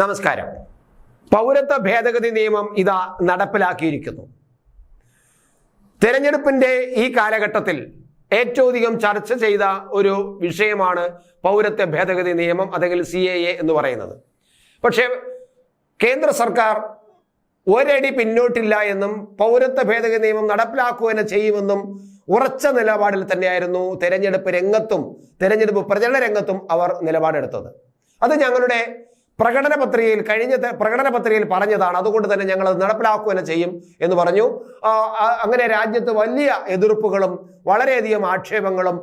നമസ്കാരം. പൗരത്വ ഭേദഗതി നിയമം ഇതാ നടപ്പിലാക്കിയിരിക്കുന്നു. തെരഞ്ഞെടുപ്പിന്റെ ഈ കാലഘട്ടത്തിൽ ഏറ്റവും അധികം ചർച്ച ചെയ്ത ഒരു വിഷയമാണ് പൗരത്വ ഭേദഗതി നിയമം അല്ലെങ്കിൽ സി എ എ എന്ന് പറയുന്നത്. പക്ഷേ കേന്ദ്ര സർക്കാർ ഒരടി പിന്നോട്ടില്ല എന്നും പൗരത്വ ഭേദഗതി നിയമം നടപ്പിലാക്കുക തന്നെ ചെയ്യുമെന്നും ഉറച്ച നിലപാടിൽ തന്നെയായിരുന്നു തെരഞ്ഞെടുപ്പ് രംഗത്തും തെരഞ്ഞെടുപ്പ് പ്രചരണ രംഗത്തും അവർ നിലപാടെടുത്തത്. അത് ഞങ്ങളുടെ പ്രകടന പത്രികയിൽ കഴിഞ്ഞ പ്രകടന പത്രികയിൽ പറഞ്ഞതാണ്. അതുകൊണ്ട് തന്നെ ഞങ്ങൾ അത് നടപ്പിലാക്കുക തന്നെ ചെയ്യും എന്ന് പറഞ്ഞു. അങ്ങനെ രാജ്യത്ത് വലിയ എതിർപ്പുകളും വളരെയധികം ആക്ഷേപങ്ങളും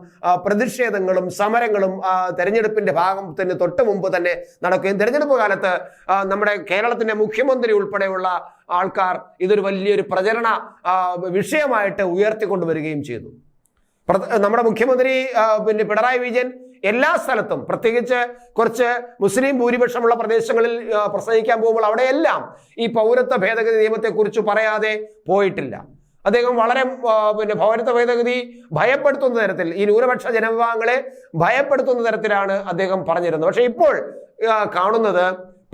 പ്രതിഷേധങ്ങളും സമരങ്ങളും തെരഞ്ഞെടുപ്പിന്റെ ഭാഗത്തിന് തൊട്ട് മുമ്പ് തന്നെ നടക്കുകയും തെരഞ്ഞെടുപ്പ് കാലത്ത് നമ്മുടെ കേരളത്തിന്റെ മുഖ്യമന്ത്രി ഉൾപ്പെടെയുള്ള ആൾക്കാർ ഇതൊരു വലിയൊരു പ്രചരണ വിഷയമായിട്ട് ഉയർത്തിക്കൊണ്ടുവരികയും ചെയ്തു. നമ്മുടെ മുഖ്യമന്ത്രി പിന്നെ പിണറായി വിജയൻ എല്ലാ സ്ഥലത്തും പ്രത്യേകിച്ച് കുറച്ച് മുസ്ലിം ഭൂരിപക്ഷമുള്ള പ്രദേശങ്ങളിൽ പ്രസംഗിക്കാൻ പോകുമ്പോൾ അവിടെയെല്ലാം ഈ പൗരത്വ ഭേദഗതി നിയമത്തെക്കുറിച്ച് പറയാതെ പോയിട്ടില്ല. അദ്ദേഹം വളരെ പിന്നെ പൗരത്വ ഭേദഗതി ഭയപ്പെടുത്തുന്ന തരത്തിൽ ഈ ന്യൂനപക്ഷ ജനവിഭാഗങ്ങളെ ഭയപ്പെടുത്തുന്ന തരത്തിലാണ് അദ്ദേഹം പറഞ്ഞിരുന്നത്. പക്ഷേ ഇപ്പോൾ കാണുന്നത്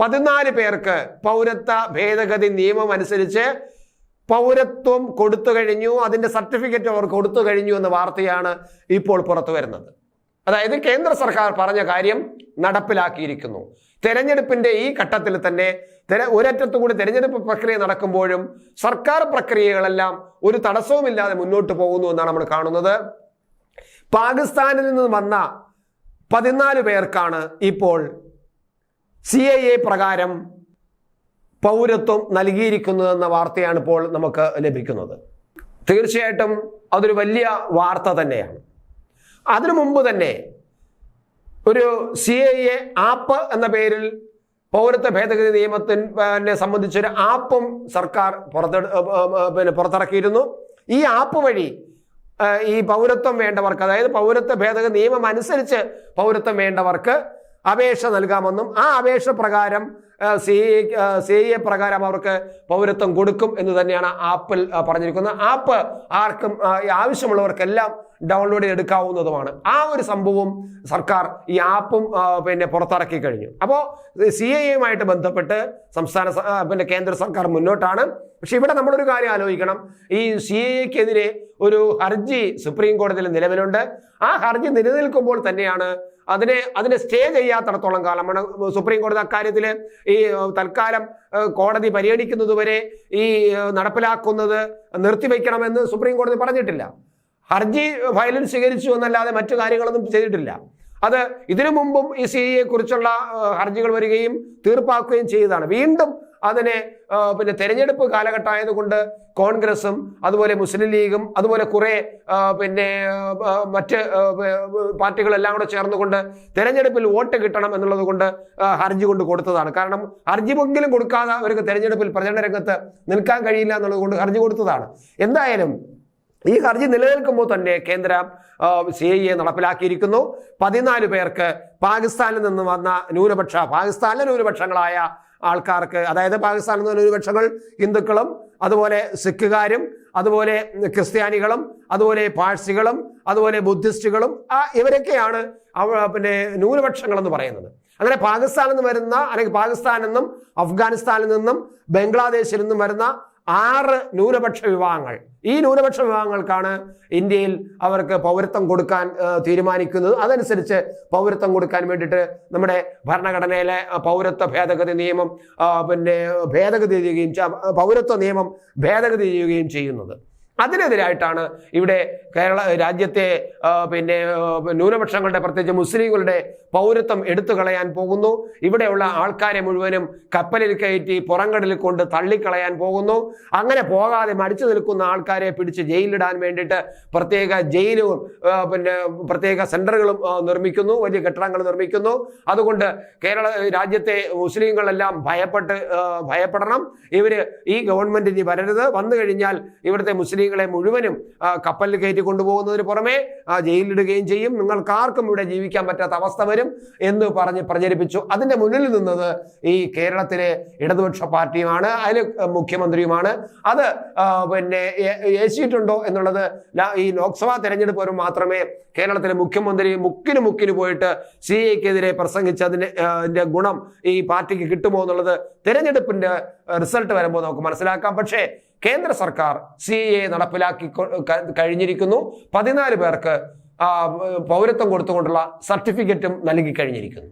പതിനാല് പേർക്ക് പൗരത്വ ഭേദഗതി നിയമം അനുസരിച്ച് പൗരത്വം കൊടുത്തു കഴിഞ്ഞു അതിന്റെ സർട്ടിഫിക്കറ്റ് അവർ കൊടുത്തു കഴിഞ്ഞു എന്ന വാർത്തയാണ് ഇപ്പോൾ പുറത്തു വരുന്നത്. അതായത് കേന്ദ്ര സർക്കാർ പറഞ്ഞ കാര്യം നടപ്പിലാക്കിയിരിക്കുന്നു. തെരഞ്ഞെടുപ്പിന്റെ ഈ ഘട്ടത്തിൽ തന്നെ തെര ഒരറ്റത്തു കൂടി തെരഞ്ഞെടുപ്പ് പ്രക്രിയ നടക്കുമ്പോഴും സർക്കാർ പ്രക്രിയകളെല്ലാം ഒരു തടസ്സവുമില്ലാതെ മുന്നോട്ട് പോകുന്നു എന്നാണ് നമ്മൾ കാണുന്നത്. പാകിസ്ഥാനിൽ നിന്ന് വന്ന പതിനാല് പേർക്കാണ് ഇപ്പോൾ സി ഐ എ പ്രകാരം പൗരത്വം നൽകിയിരിക്കുന്നതെന്ന വാർത്തയാണ് ഇപ്പോൾ നമുക്ക് ലഭിക്കുന്നത്. തീർച്ചയായിട്ടും അതൊരു വലിയ വാർത്ത തന്നെയാണ്. അതിനു മുമ്പ് തന്നെ ഒരു സി ഐ എ ആപ്പ് എന്ന പേരിൽ പൗരത്വ ഭേദഗതി നിയമത്തിനെ സംബന്ധിച്ചൊരു ആപ്പും സർക്കാർ പുറത്തെടു പിന്നെ പുറത്തിറക്കിയിരുന്നു. ഈ ആപ്പ് വഴി ഈ പൗരത്വം വേണ്ടവർക്ക് അതായത് പൗരത്വ ഭേദഗതി നിയമം അനുസരിച്ച് പൗരത്വം വേണ്ടവർക്ക് അപേക്ഷ നൽകാമെന്നും ആ അപേക്ഷ പ്രകാരം സി സി എ പ്രകാരം അവർക്ക് പൗരത്വം കൊടുക്കും എന്ന് തന്നെയാണ് ആപ്പിൽ പറഞ്ഞിരിക്കുന്നത്. ആപ്പ് ആർക്കും ആവശ്യമുള്ളവർക്കെല്ലാം ഡൗൺലോഡ് ചെയ്തെടുക്കാവുന്നതുമാണ് ആ ഒരു സംഭവം സർക്കാർ ഈ ആപ്പും പിന്നെ പുറത്തിറക്കി കഴിഞ്ഞു. അപ്പോൾ സി എ എയുമായിട്ട് ബന്ധപ്പെട്ട് സംസ്ഥാന പിന്നെ കേന്ദ്ര സർക്കാർ മുന്നോട്ടാണ്. പക്ഷെ ഇവിടെ നമ്മളൊരു കാര്യം ആലോചിക്കണം. ഈ സി എ എക്കെതിരെ ഒരു ഹർജി സുപ്രീം കോടതിയിൽ നിലവിലുണ്ട്. ആ ഹർജി നിലനിൽക്കുമ്പോൾ തന്നെയാണ് അതിനെ അതിനെ സ്റ്റേ ചെയ്യാത്തിടത്തോളം കാലം. സുപ്രീം കോടതി അക്കാര്യത്തിൽ ഈ തൽക്കാലം കോടതി പരിഗണിക്കുന്നതുവരെ ഈ നടപ്പിലാക്കുന്നത് നിർത്തിവെക്കണമെന്ന് സുപ്രീം കോടതി പറഞ്ഞിട്ടില്ല. ഹർജി ഫയലിൽ സ്വീകരിച്ചു എന്നല്ലാതെ മറ്റു കാര്യങ്ങളൊന്നും ചെയ്തിട്ടില്ല. അത് ഇതിനു മുമ്പും ഈ സി എ കുറിച്ചുള്ള ഹർജികൾ വരികയും തീർപ്പാക്കുകയും ചെയ്തതാണ്. വീണ്ടും അതിനെ പിന്നെ തെരഞ്ഞെടുപ്പ് കാലഘട്ടമായതുകൊണ്ട് കോൺഗ്രസും അതുപോലെ മുസ്ലിം ലീഗും അതുപോലെ കുറേ പിന്നെ മറ്റ് പാർട്ടികളെല്ലാം കൂടെ ചേർന്നുകൊണ്ട് തെരഞ്ഞെടുപ്പിൽ വോട്ട് കിട്ടണം എന്നുള്ളത് കൊണ്ട് ഹർജി കൊണ്ട് കൊടുത്തതാണ്. കാരണം ഹർജി പൊങ്കിലും കൊടുക്കാതെ അവർക്ക് തെരഞ്ഞെടുപ്പിൽ പ്രചരണ രംഗത്ത് നിൽക്കാൻ കഴിയില്ല എന്നുള്ളത് കൊണ്ട് ഹർജി കൊടുത്തതാണ്. എന്തായാലും ഈ ഹർജി നിലനിൽക്കുമ്പോൾ തന്നെ കേന്ദ്ര സി ഐ എ നടപ്പിലാക്കിയിരിക്കുന്നു. പതിനാല് പേർക്ക് പാകിസ്ഥാനിൽ നിന്ന് വന്ന ന്യൂനപക്ഷ പാകിസ്ഥാനിലെ ന്യൂനപക്ഷങ്ങളായ ആൾക്കാർക്ക് അതായത് പാകിസ്ഥാനിൽ നിന്ന് ന്യൂനപക്ഷങ്ങൾ ഹിന്ദുക്കളും അതുപോലെ സിഖുകാരും അതുപോലെ ക്രിസ്ത്യാനികളും അതുപോലെ പാഴ്സികളും അതുപോലെ ബുദ്ധിസ്റ്റുകളും ആ ഇവരൊക്കെയാണ് പിന്നെ ന്യൂനപക്ഷങ്ങൾ എന്ന് പറയുന്നത്. അങ്ങനെ പാകിസ്ഥാനിൽ നിന്ന് വരുന്ന അല്ലെങ്കിൽ പാകിസ്ഥാനിൽ നിന്നും അഫ്ഗാനിസ്ഥാനിൽ നിന്നും ബംഗ്ലാദേശിൽ നിന്നും വരുന്ന ആറ് ന്യൂനപക്ഷ വിഭാഗങ്ങൾ. ഈ ന്യൂനപക്ഷ വിഭാഗങ്ങൾക്കാണ് ഇന്ത്യയിൽ അവർക്ക് പൗരത്വം കൊടുക്കാൻ തീരുമാനിക്കുന്നത്. അതനുസരിച്ച് പൗരത്വം കൊടുക്കാൻ വേണ്ടിയിട്ട് നമ്മുടെ ഭരണഘടനയിലെ പൗരത്വ ഭേദഗതി നിയമം പിന്നെ ഭേദഗതി ചെയ്യുകയും പൗരത്വ നിയമം ഭേദഗതി ചെയ്യുകയും ചെയ്യുന്നത്. അതിനെതിരായിട്ടാണ് ഇവിടെ കേരള രാജ്യത്തെ പിന്നെ ന്യൂനപക്ഷങ്ങളുടെ പ്രത്യേകിച്ച് മുസ്ലിങ്ങളുടെ പൗരത്വം എടുത്തു കളയാൻ പോകുന്നു. ഇവിടെയുള്ള ആൾക്കാരെ മുഴുവനും കപ്പലിൽ കയറ്റി പുറങ്കടലിൽ കൊണ്ട് തള്ളിക്കളയാൻ പോകുന്നു. അങ്ങനെ പോകാതെ മടിച്ചു നിൽക്കുന്ന ആൾക്കാരെ പിടിച്ച് ജയിലിടാൻ വേണ്ടിയിട്ട് പ്രത്യേക ജയിലും പിന്നെ പ്രത്യേക സെന്ററുകളും നിർമ്മിക്കുന്നു. വലിയ കെട്ടിടങ്ങൾ നിർമ്മിക്കുന്നു. അതുകൊണ്ട് കേരള രാജ്യത്തെ മുസ്ലിങ്ങളെല്ലാം ഭയപ്പെട്ട് ഭയപ്പെടണം. ഇവർ ഈ ഗവൺമെന്റ് ഇനി വരരുത്. വന്നു കഴിഞ്ഞാൽ ഇവിടുത്തെ മുസ്ലിങ്ങൾ മുസ്ലിങ്ങളെ മുഴുവനും കപ്പലിൽ കയറ്റി കൊണ്ടുപോകുന്നതിന് പുറമെ ആ, ജയിലിലിടുകയും ചെയ്യും. നിങ്ങൾക്ക് ആർക്കും ഇവിടെ ജീവിക്കാൻ പറ്റാത്ത അവസ്ഥ വരും എന്ന് പറഞ്ഞ് പ്രചരിപ്പിച്ചു. അതിന്റെ മുന്നിൽ നിന്നത് ഈ കേരളത്തിലെ ഇടതുപക്ഷ പാർട്ടിയുമാണ് അതിൽ മുഖ്യമന്ത്രിയുമാണ്. അത് പിന്നെ ഏശിയിട്ടുണ്ടോ എന്നുള്ളത് ഈ ലോക്സഭാ തെരഞ്ഞെടുപ്പ് വരും മാത്രമേ കേരളത്തിലെ മുഖ്യമന്ത്രി മുക്കിന് മുക്കിന് പോയിട്ട് സി എക്കെതിരെ പ്രസംഗിച്ചതിന്റെ ആ, ഗുണം ഈ പാർട്ടിക്ക് കിട്ടുമോ എന്നുള്ളത് തെരഞ്ഞെടുപ്പിന്റെ റിസൾട്ട് വരുമ്പോൾ നമുക്ക് മനസ്സിലാക്കാം. പക്ഷേ കേന്ദ്ര സർക്കാർ സി എ നടപ്പിലാക്കി കഴിഞ്ഞിരിക്കുന്നു. പതിനാല് പേർക്ക് പൗരത്വം കൊടുത്തുകൊണ്ടുള്ള സർട്ടിഫിക്കറ്റും നൽകി കഴിഞ്ഞിരിക്കുന്നു.